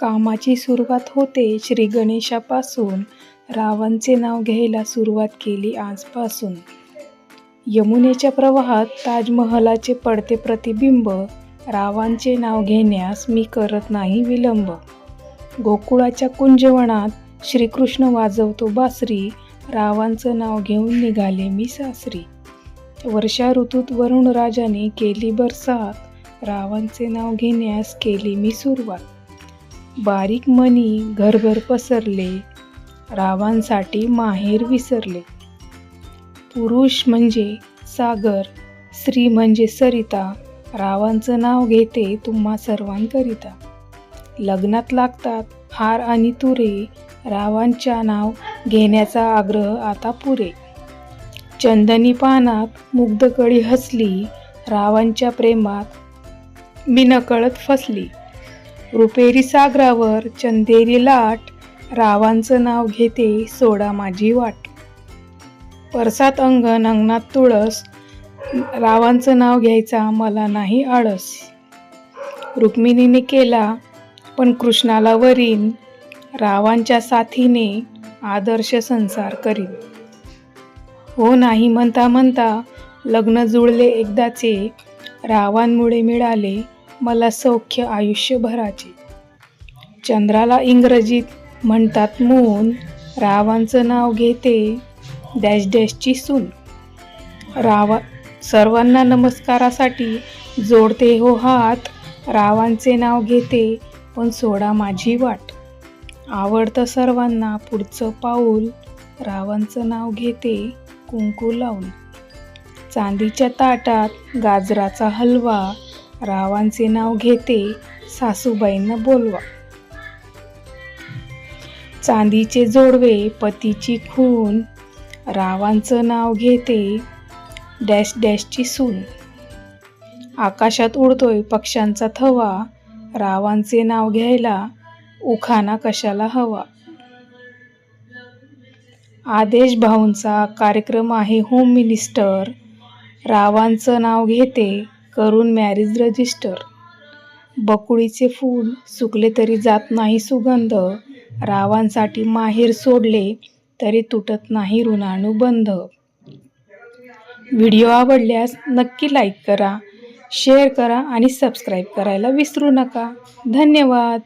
कामाची सुरुवात होते श्री गणेशापासून. रावांचे नाव घ्यायला सुरुवात केली आजपासून. यमुनेच्या प्रवाहात ताजमहलाचे पडते प्रतिबिंब. रावांचे नाव घेण्यास मी करत नाही विलंब. गोकुळाच्या कुंजवनात श्रीकृष्ण वाजवतो बासरी. रावांचं नाव घेऊन निघाले मी सासरी. वर्षा ऋतूत वरुण राजाने केली बरसात. रावांचे नाव घेण्यास केली मी सुरुवात. बारीक मनी घरभर पसरले रावांसाठी माहेर विसरले. पुरुष म्हणजे सागर स्त्री म्हणजे सरिता. रावांचं नाव घेते तुम्हा सर्वांकरिता. लग्नात लागतात हार आणि तुरे. रावांच्या नाव घेण्याचा आग्रह आता पुरे. चंदनी पानात मुग्धकळी हसली रावांच्या प्रेमात मी नकळत फसली. रुपेरी सागरावर चंदेरी लाट रावांचं नाव घेते सोडा माझी वाट. परसात अंगण अंगणात तुळस रावांचं नाव घ्यायचा मला नाही आळस. रुक्मिणीने केला पण कृष्णाला वरीन रावांच्या साथीने आदर्श संसार करीन. हो नाही म्हणता म्हणता लग्न जुळले एकदाचे रावांमुळे मिळाले मला सौख्य आयुष्यभराचे. चंद्राला इंग्रजीत म्हणतात मून रावांचं नाव घेते डॅश डॅशची सून. रावा सर्वांना नमस्कारासाठी जोडते हो हात रावांचे नाव घेते पण सोडा माझी वाट. आवडतं सर्वांना पुढचं पाऊल रावांचं नाव घेते कुंकू लावून. चांदीच्या ताटात गाजराचा हलवा रावांचे नाव घेते सासूबाईंना बोलवा. चांदीचे जोडवे पतीची खून रावांचं नाव घेते डॅश डॅशची सून. आकाशात उडतोय पक्ष्यांचा थवा रावांचे नाव घ्यायला उखाना कशाला हवा? आदेश भाऊंचा कार्यक्रम आहे होम मिनिस्टर रावांचं नाव घेते करून मॅरेज रजिस्टर बकुळीचे फूल सुकले तरी जात नाही सुगंध. रावांसाठी माहेर सोडले तरी तुटत नाही ऋणानुबंध व्हिडिओ आवडल्यास नक्की लाईक करा शेअर करा आणि सबस्क्राईब करायला विसरू नका. धन्यवाद!